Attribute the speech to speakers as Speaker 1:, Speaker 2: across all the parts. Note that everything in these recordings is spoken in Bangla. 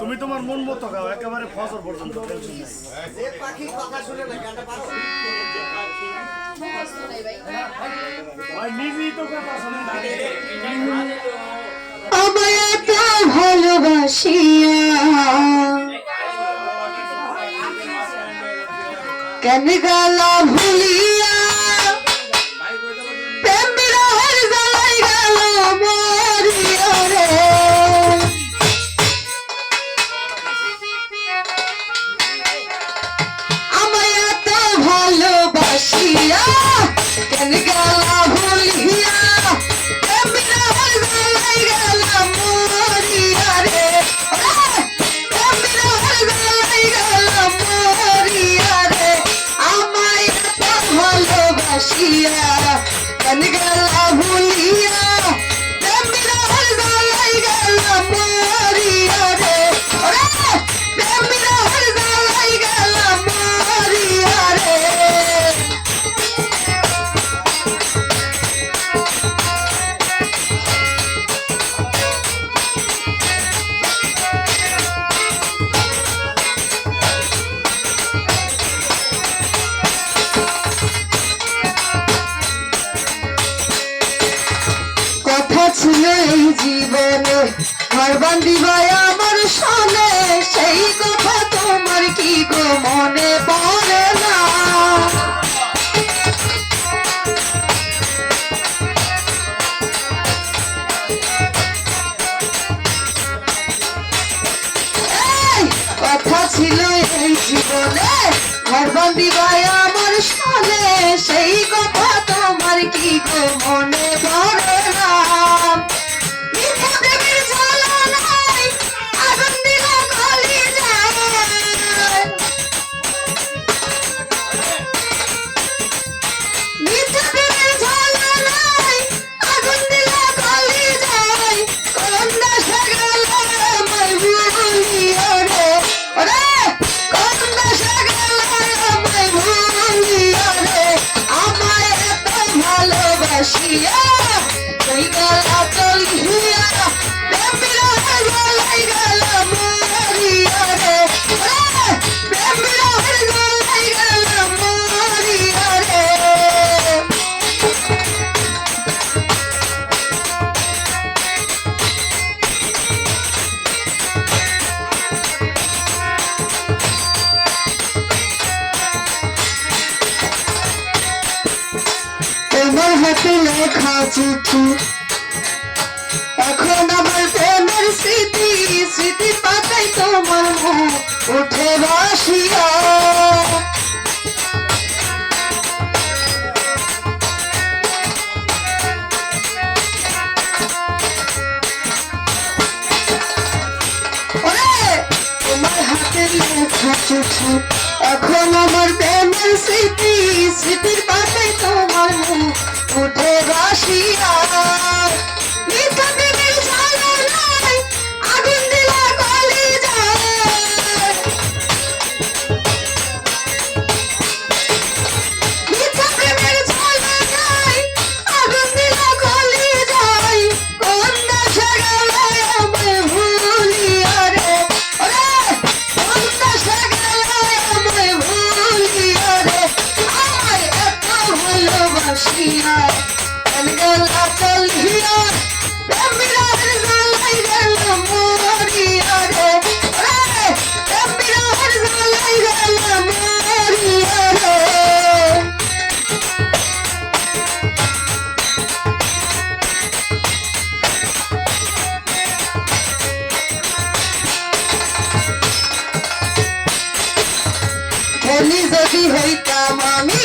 Speaker 1: তুমি তোমার মন মতো গাও একেবারে ফসর পর্যন্ত
Speaker 2: ভালোবাসিয়া। কেন গেলা ভালোবাসিয়া কেন গেলা ভুলিয়া কথা ছিল এই জীবনে। আমার সেই কথা তোমার কি গো মনে পড়ে না? কথা ছিল এই জীবনে। ঘর বান্দিবাই আমার সেই কথা তোমার কি গো মনে পড়ে হাতে লেখা চিঠি। এখন আমার প্রেমের স্মৃতি স্মৃতির পাতায় তোমার মুখ উঠে বাসিয়া তোমার হাতে লেখা চিঠি। এখন আমার প্রেমের স্মৃতি কেন গেলা চলিয়া প্রেম বিরহের গলাই গেল মরিয়া রে ওরে প্রেম বিরহের গলাই গেল মরিয়া রে যদি হইতাম আমি?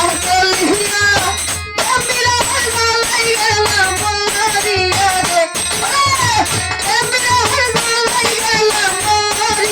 Speaker 2: i'm going ¡Hasta el final!